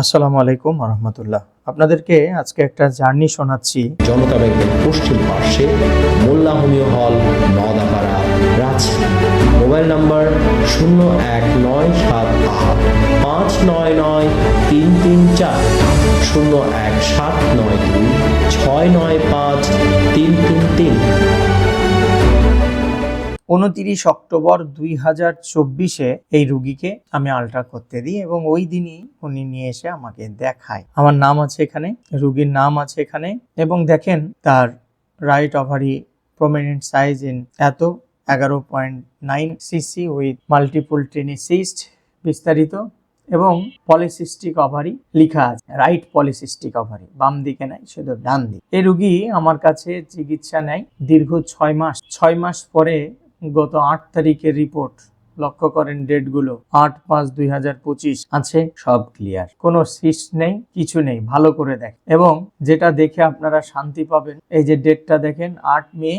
আসসালামু আলাইকুম রহমতুল্লাহ আপনাদেরকে আজকে একটা জার্নি শোনাচ্ছি। জনতা ব্যাংকের পশ্চিম পার্শ্বে মোল্লা হোমিও হল নওদাপাড়া রাজশাহী মোবাইল নাম্বার শূন্য এক নয় সাত আট পাঁচ নয় নয় তিন তিন চার, শূন্য এক সাত নয় দুই ছয় নয় পাঁচ তিন তিন তিন। উনতিরিশ অক্টোবর দুই হাজার চব্বিশে এই রুগীকে আমি আলট্রা করতে দিই এবং ওই দিনই উনি নিয়ে এসে আমাকে দেখায়। আমার নাম আছে এখানে, রুগীর নাম আছে এখানে এবং দেখেন তার right ovary prominent size in এত এগারো point nine CC with multiple টেনিসিস্ট বিস্তারিত এবং পলিসিস্টিক ওভারি লেখা আছে। রাইট পলিসিস্টিক ওভারি বাম দিকে নাই, শুধু ডান দিক। এই রুগী আমার কাছে চিকিৎসা নেয় দীর্ঘ ছয় মাস। ছয় মাস পরে গত আট তারিখের রিপোর্ট লক্ষ্য করেন ডেটগুলো। আট পাঁচ দুই হাজার পঁচিশ। আছে, সব ক্লিয়ার কোনো সিস্ট নেই, কিছু নেই, ভালো করে দেখ এবং যেটা দেখে আপনারা শান্তি পাবেন, এই যে ডেটটা দেখেন, আট মে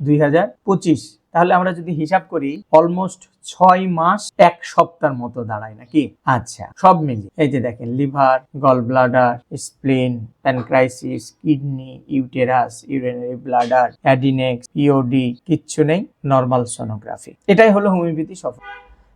দুই হাজার পঁচিশ। তাহলে আমরা যদি হিসাব করি অলমোস্ট ছয় মাস এক সপ্তাহের মতো দাঁড়ায় নাকি? আচ্ছা সব মিলিয়ে। এই যে দেখেন, liver gall bladder spleen pancreas kidney uterus urinary bladder adnexa POD কিচ্ছু নেই নর্মাল সোনোগ্রাফি এটাই হলো হোমিওপ্যাথি সফল।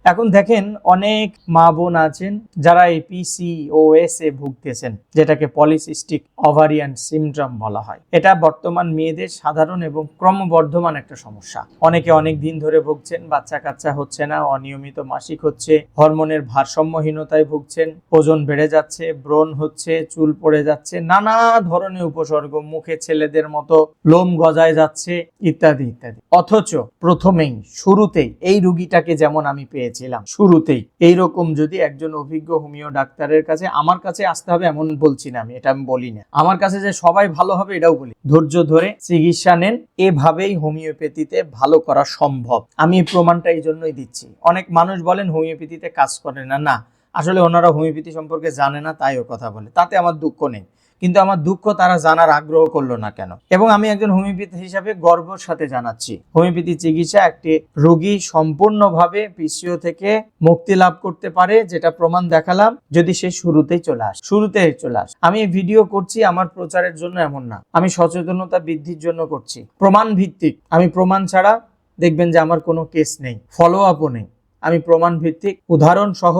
এখন দেখেন অনেক মা বোন আছেন যারা এই পিসি ও এস এ ভুগতেছেন, যেটাকে পলিসিস্টিক ওভারিয়ান সিমড্রাম বলা হয়। এটা বর্তমান মেয়েদের সাধারণ এবং ক্রমবর্ধমান একটা সমস্যা। অনেকে অনেক দিন ধরে ভুগছেন বাচ্চা কাচ্চা হচ্ছে না, অনিয়মিত মাসিক হচ্ছে, হরমোনের ভারসাম্যহীনতায় ভুগছেন, ওজন বেড়ে যাচ্ছে, ব্রণ হচ্ছে, চুল পড়ে যাচ্ছে, নানা ধরনের উপসর্গ, মুখে ছেলেদের মতো লোম গজায় যাচ্ছে, ইত্যাদি ইত্যাদি। অথচ প্রথমেই, শুরুতেই এই রুগীটাকে যেমন আমি পেয়েছিলাম শুরুতেই। এই রকম যদি একজন অভিজ্ঞ হোমিও ডাক্তারের কাছে আমার কাছে আসতে হবে, এমন বলছি না আমি, এটা আমি বলি না। আমার কাছে যে সবাই ভালো হবে, এটাও বলি। ধৈর্য ধরে চিকিৎসা নেন, এভাবেই হোমিওপ্যাথিতে ভালো করা সম্ভব। আমি প্রমাণটা এই জন্যই দিচ্ছি। অনেক মানুষ বলেন, হোমিওপ্যাথিতে কাজ করে না। না, আসলে ওনারা হোমিওপ্যাথি সম্পর্কে জানে না, তাই ও কথা বলে। তাতে আমার দুঃখ নেই। কিন্তু আমার দুঃখ তারা জানার আগ্রহ করল না কেন? এবং আমি একজন হোমিওপ্যাথি হিসাবে গর্বর সাথে জানাচ্ছি। হোমিওপ্যাথি চিকিৎসা একটি রোগী সম্পূর্ণভাবে পিসিও থেকে মুক্তি লাভ করতে পারে, যেটা প্রমাণ দেখালাম, যদি সে শুরুতেই চলে আস শুরুতেই চলে আস। আমি এই ভিডিও করছি আমার প্রচারের জন্য এমন না। আমি সচেতনতা বৃদ্ধির জন্য করছি। প্রমাণ ভিত্তিক। আমি প্রমাণ ছাড়া দেখবেন যে আমার কোনো কেস নেই ফলো আপও নেই। আমি প্রমাণ ভিত্তিক। উদাহরণ সহ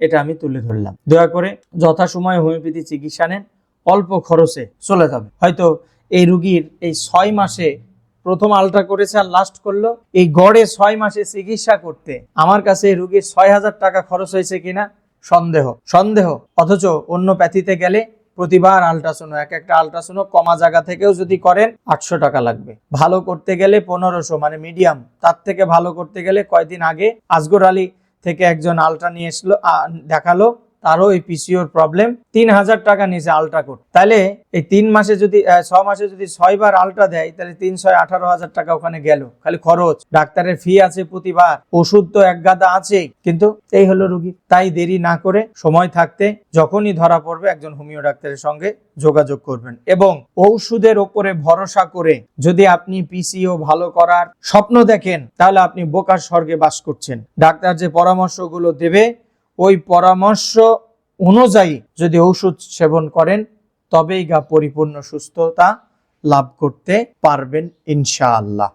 এটা আমি তুলে ধরলাম। দয়া করে যথাসময়ে হোমিওপ্যাথি চিকিৎসা নেন। অল্প খরচে চলে যাবে। হয়তো এই রুগীর এই ছয় মাসে প্রথম আলট্রা করেছে আর লাস্ট করল। এই গড়ে ছয় মাসে চিকিৎসা করতে আমার কাছে এই রুগীর ছয় হাজার টাকা খরচ হয়েছে কিনা সন্দেহ। সন্দেহ। অথচ অন্য প্যাথিতে গেলে প্রতিবার আলট্রাসোনো, এক একটা আলট্রাসোনো কমা জায়গা থেকেও যদি করেন আটশো টাকা লাগবে। ভালো করতে গেলে পনেরোশো মানে মিডিয়াম তার থেকে ভালো করতে গেলে কয়দিন আগে আসগর আলী থেকে একজন আলট্রা নিয়ে এসলো দেখাল। তারও এই পিসিওর প্রবলেম তিন হাজার টাকা নিচে আলট্রা করতে তাহলে এই তিন মাসে যদি ছ মাসে যদি ছয়বার আলট্রা দেয় তাহলে তিন ছয় আঠারো হাজার টাকা ওখানে গেল। খালি খরচ। ডাক্তারের ফি আছে প্রতিবার। ওষুধ তো এক গাদা আছেই। কিন্তু এই হলো রুগী। তাই দেরি না করে সময় থাকতে যখনই ধরা পড়বে, একজন হোমিও ডাক্তারের সঙ্গে যোগাযোগ করবেন। এবং ঔষধের ওপরে ভরসা করে যদি আপনি পিসিও ভালো করার স্বপ্ন দেখেন, তাহলে আপনি বোকার স্বর্গে বাস করছেন। ডাক্তার যে পরামর্শগুলো দেবে ওই পরামর্শ অনুযায়ী যদি ঔষধ সেবন করেন, তবেই গা পরিপূর্ণ সুস্থতা লাভ করতে পারবেন ইনশাআল্লাহ।